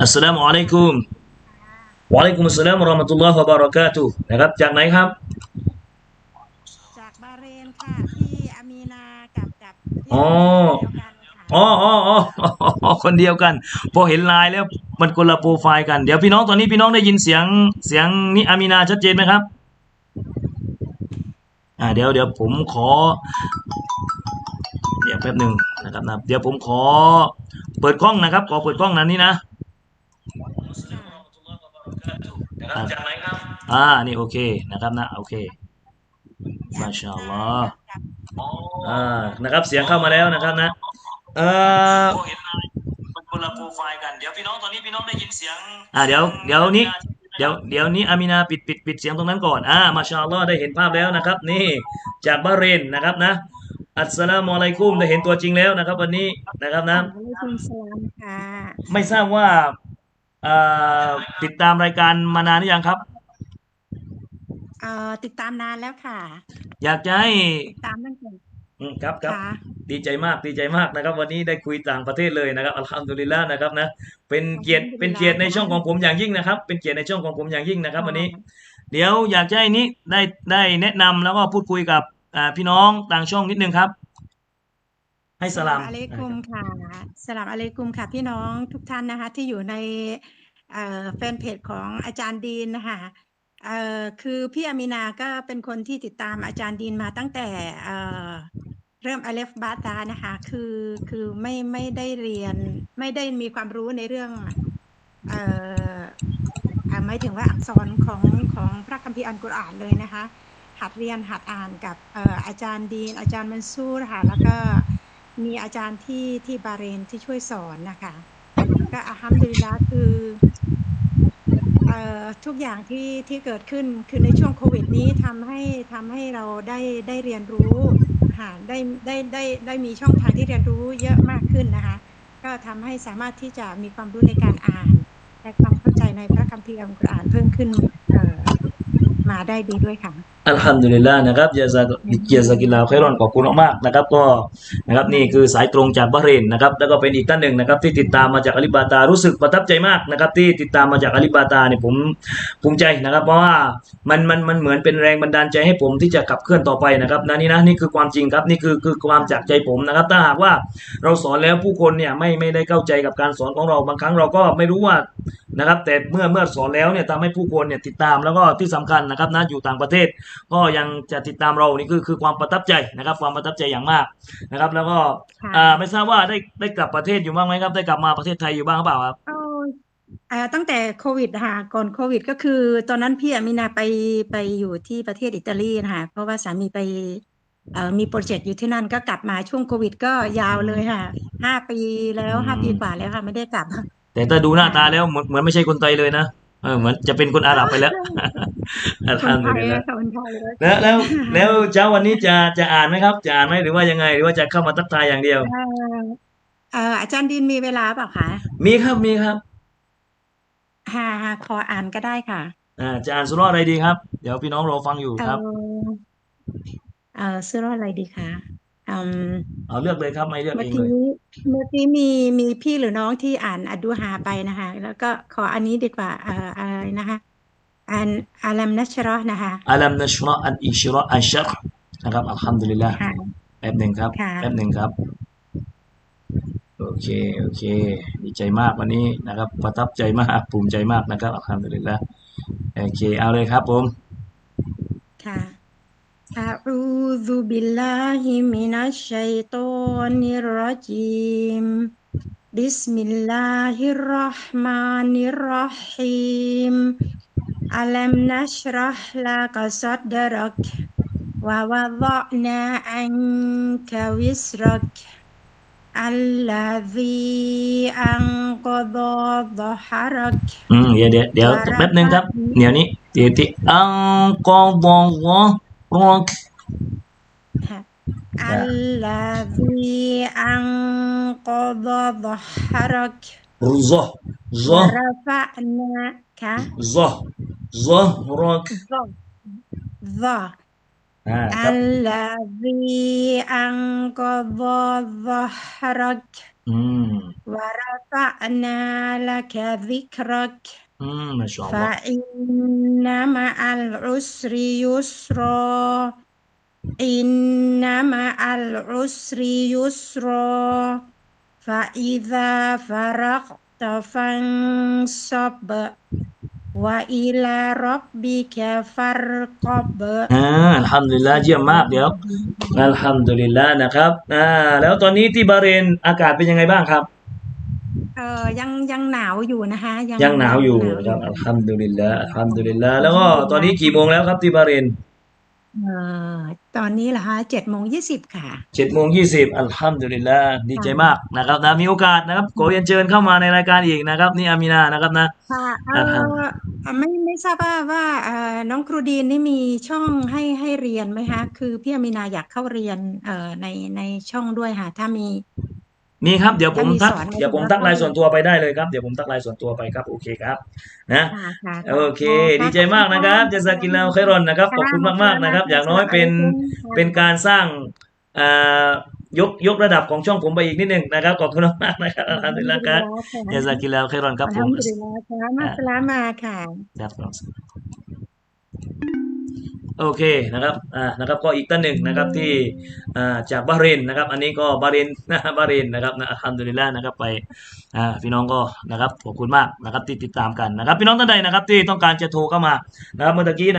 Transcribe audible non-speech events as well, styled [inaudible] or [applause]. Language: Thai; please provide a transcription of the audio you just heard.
อัสสลามุอะลัยกุมวะอะลัยกุมุสสลามวะเราะห์มะตุลลอฮ์วะบารอกาตุฮ์นะครับ จากไหนครับ จากบาห์เรนค่ะพี่อามีนากับกับพี่อ๋อ เดียวกันค่ะอ๋ออ๋ออ๋ออ๋อคนเดียวกัน พอเห็นไลน์แล้วมันคนละโปรไฟล์กัน เดี๋ยวพี่น้องตอนนี้พี่น้องได้ยินเสียงเสียงนี่อามีนาชัดเจนไหมครับ อ่าเดี๋ยวเดี๋ยวผมขอ เดี๋ยวแป๊บหนึ่งนะครับนะเดี๋ยวผมขอเปิดกล้องนะครับ ขอเปิดกล้องนั้นนี่นะ จากไหนครับ อ่า นี่โอเคนะครับนะ โอเค มาชาอัลลอฮ์อ่า นะครับ เสียงเข้ามาแล้วนะครับนะเอ่อมันคนละโปรไฟล์กัน เดี๋ยวพี่น้องตอนนี้พี่น้องได้ยินเสียง อ่า เดี๋ยว เดี๋ยวนี้ เดี๋ยว เดี๋ยวนี้อามีนาปิดปิดปิดเสียงตรงนั้นก่อน อ่า มาชาอัลลอฮ์ได้เห็นภาพแล้วนะครับ นี่ จากบาห์เรนนะครับนะ อัสสลามุอะลัยกุมได้เห็นตัวจริงแล้วนะครับ วันนี้นะครับนะอะลัยกุมสลามค่ะไม่ทราบว่าเอ่อ ติดตามรายการมานานหรือยังครับเอ่อติดตามนานแล้วค่ะ อยากจะให้ติดตามตั้งแต่ อืมครับครับ ค่ะดีใจมากดีใจมากนะครับ วันนี้ได้คุยต่างประเทศเลยนะครับอัลฮัมดุลิลละห์นะครับนะเป็นเกียรติเป็นเกียรติในช่องของผมอย่างยิ่งนะครับ เป็นเกียรติในช่องของผมอย่างยิ่งนะครับ วันนี้ เดี๋ยวอยากจะให้นี้ได้ได้แนะนำแล้วก็พูดคุยกับอ่าพี่น้องต่างช่องนิดนึงครับ ให้สลามอะลัยกุมค่ะสลามอะลัยกุมค่ะ พี่น้องทุกท่านนะคะ ที่อยู่ในแฟนเพจของอาจารย์ดีนนะคะคือพี่อามีนาก็เป็นคนที่ติดตามอาจารย์ดีนมาตั้งแต่เริ่มอเลฟบาตานะคะ คือคือไม่ไม่ได้เรียนไม่ได้มีความรู้ในเรื่องเอ่อหมายถึงว่าอักษรของของพระคัมภีร์อัลกุรอานเลยนะคะ หัดเรียนหัดอ่านกับเอ่ออาจารย์ดีนอาจารย์มันซูรค่ะแล้วก็ มีอาจารย์ที่ที่บาเรนที่ช่วยสอนนะคะ ก็อัลฮัมดุลิลละห์คือเอ่อทุกอย่างที่ที่เกิดขึ้นคือในช่วงโควิดนี้ทำให้ทำให้เราได้ได้เรียนรู้ค่ะได้ได้ได้ได้มีช่องทางที่เรียนรู้เยอะมากขึ้นนะคะ ก็ทำให้สามารถที่จะมีความรู้ในการอ่านและความเข้าใจในพระคัมภีร์อัลกุรอานเพิ่มขึ้นเอ่อมาได้ดีด้วยค่ะ อัลฮัมดุลิลละห์นะครับยาซาเกียรกิลลาฮ์ไครอนขอบคุณมากนะครับ ก็นะครับนี่คือสายตรงจากบาเรนนะครับแล้วก็เป็นอีกท่านหนึ่งนะครับ ที่ติดตามมาจากอาลีบาตารู้สึกประทับใจมากนะครับ ที่ติดตามมาจากอาลีบาตาเนี่ยผมภูมิใจนะครับ เพราะว่ามันมันมันเหมือนเป็นแรงบันดาลใจให้ผมที่จะขับเคลื่อนต่อไปนะครับนะนี่นะนี่คือความจริงครับนี่คือคือความจากใจผมนะครับ ถ้าหากว่าเราสอนแล้วผู้คนเนี่ยไม่ไม่ได้เข้าใจกับการสอนของเราบางครั้งเราก็ไม่รู้ว่านะครับ แต่เมื่อเมื่อสอนแล้วเนี่ยทำให้ผู้คนเนี่ยติดตามแล้วก็ที่สำคัญนะครับนะอยู่ต่างประเทศก็ยังจะติดตามเรานี่คือคือความประทับใจนะครับ ความประทับใจอย่างมากนะครับ แล้วก็ค่ะอ่าไม่ทราบว่าได้ได้กลับประเทศอยู่บ้างไหมครับ ได้กลับมาประเทศไทยอยู่บ้างหรือเปล่าครับเอาเอ่อตั้งแต่โควิดค่ะก่อนโควิด ก็คือ ตอนนั้นพี่อามินาไปไปอยู่ที่ประเทศอิตาลีนะคะเพราะว่าสามีไปเอ่อมีโปรเจกต์อยู่ที่นั่นก็กลับมาช่วงโควิด ก็ยาวเลยค่ะห้าปีแล้วห้าปีกว่าแล้วค่ะไม่ได้กลับ แต่ถ้าดูหน้าตาแล้วเหมือนเหมือนไม่ใช่คนไทยเลยนะ เออเหมือนจะเป็นคนอาหรับไปแล้วอัลคฮันมไทดุยลิลละค่ะคนไทยเลยแล้วแล้วแล้วเช้าวันนี้จะจะอ่านไหมครับ จะอ่านไหมหรือว่ายังไง หรือว่าจะเข้ามาทักทายอย่างเดียวเอ่อเอ่ออาจารย์ดินมีเวลาเปล่าคะมีครับมีครับฮ่าฮ่าขออ่านก็ได้ค่ะอ่าจะอ่านสุราะห์อะไรดีครับ เดี๋ยวพี่น้องรอฟังอยู่เอ่ครับอเอ่อซื้อรออะไรดีคะ อืมเอาเลือกเลยครับไม่เลือกเมื่อเองเลยกี้เมื่อกี้มีมีพี่หรือน้องที่อ่านอัดดูฮาไปนะคะ แล้วก็ขออันนี้ดีกว่าเอ่ออะไรนะคะอันอาลัมนัชรอห์นะคะอัลัมนัชเราะห์อันอิชเราะห์อันชัรห์นะครับอัลฮัมดุลิลละค่ะแป๊บหนึ่งครับค่ะแป๊บหนึ่งครับ โอเคโอเค ดีใจมากวันนี้นะครับ ประทับใจมากภูมิใจมากนะครับอัลฮัมดุลิลละโอเคเอาเลยครับผมค่ะ อะอูซุบิลลาฮิมินัชชัยฏอนิรเราะจีมบิสมิลลาฮิรเราะห์มานิรเราะฮีมอัลัมนัชรอห์ลากะซัดรัก ووضعنا عنك وزرك الذي أنقض ظهرك อืมเดี๋ยวเดี๋ยวเดี๋ยวแป๊บหนึ่งครับ เดี๋ยวนี้เดี๋ยวที่อังกอดอร ربك الذي أنقض ظهرك ظه ظه رفعناك ظه ظهرك ظه الذي أنقض ظهرك ورفعنا لك ذكرك Hmm, Masya Allah. Fa'inna ma'al usri yusra. Inna ma'al usri yusra. Fa'idha faraqta fansab. Wa ila rabbika [laughs] bang, อ่าอัลฮัมดุลิลลาห์เยี่ยมมากเดี๋ยวอัลฮัมดุลิลลาห์นะครับอ่าแล้วตอนนี้ที่บาห์เรนอากาศเป็นยังไงบ้างครับ เออยังยังหนาวอยู่นะคะยังหนาวอยู่หนาวนะครับอัลฮัมดุลิลละอัลฮัมดุลิลละแล้วก็ตอนนี้กี่โมงแล้วครับที่บาห์เรนเออตอนนี้เหรอคะเจ็ดโมงยี่สิบค่ะเจ็ดโมงยี่สิบอัลฮัมดุลิลละดีใจมากนะครับนะมีโอกาสนะครับขอเรียนเชิญเข้ามาในรายการอีกนะครับ นี่อามีนานะครับนะค่ะเออ่าฮะอไม่ไม่ทราบว่าว่าเอ่อน้องครูดีนนี่มีช่องให้ให้เรียนไหมคะคือพี่อามินาอยากเข้าเรียนเอ่อในในช่องด้วยค่ะถ้ามี มีครับเดี๋ยวผมทักถ้ามีสอนเดี๋ยวผมทักไลน์ส่วนตัวไปได้เลยครับเดี๋ยวผมทักไลน์ส่วนตัวไปครับโอเคครับนะค่ะค่ะโอเค ดีใจมากนะครับจะสกินลาไครอนนะครับขอบคุณมากๆนะครับ อย่างน้อยเป็นเป็นการสร้างอ่ายกยกระดับของช่องผมไปอีกนิดหนึ่งนะครับขอบคุณมากๆนะครับอัลฮัมดุลิลละครับจะสกินลาไครอนครับอัลผฮัมมดุลิลลาฮ์ค่ะมาสลามาค่ะครับ โอเคนะครับอ่านะครับก็อีกตั้นหนึ่งนะครับที่อ่าจากบาเรนนะครับอันนี้ก็บาเรนนะบาเรนนะครับนะอัลฮัมดุลิลละนะครับไปอ่าพี่น้องก็นะครับขอบคุณมากนะครับที่ติดตามกันนะครับ พี่น้องท่านใดนะครับที่ต้องการจะโทรเข้ามานะครับเมื่อตะกี้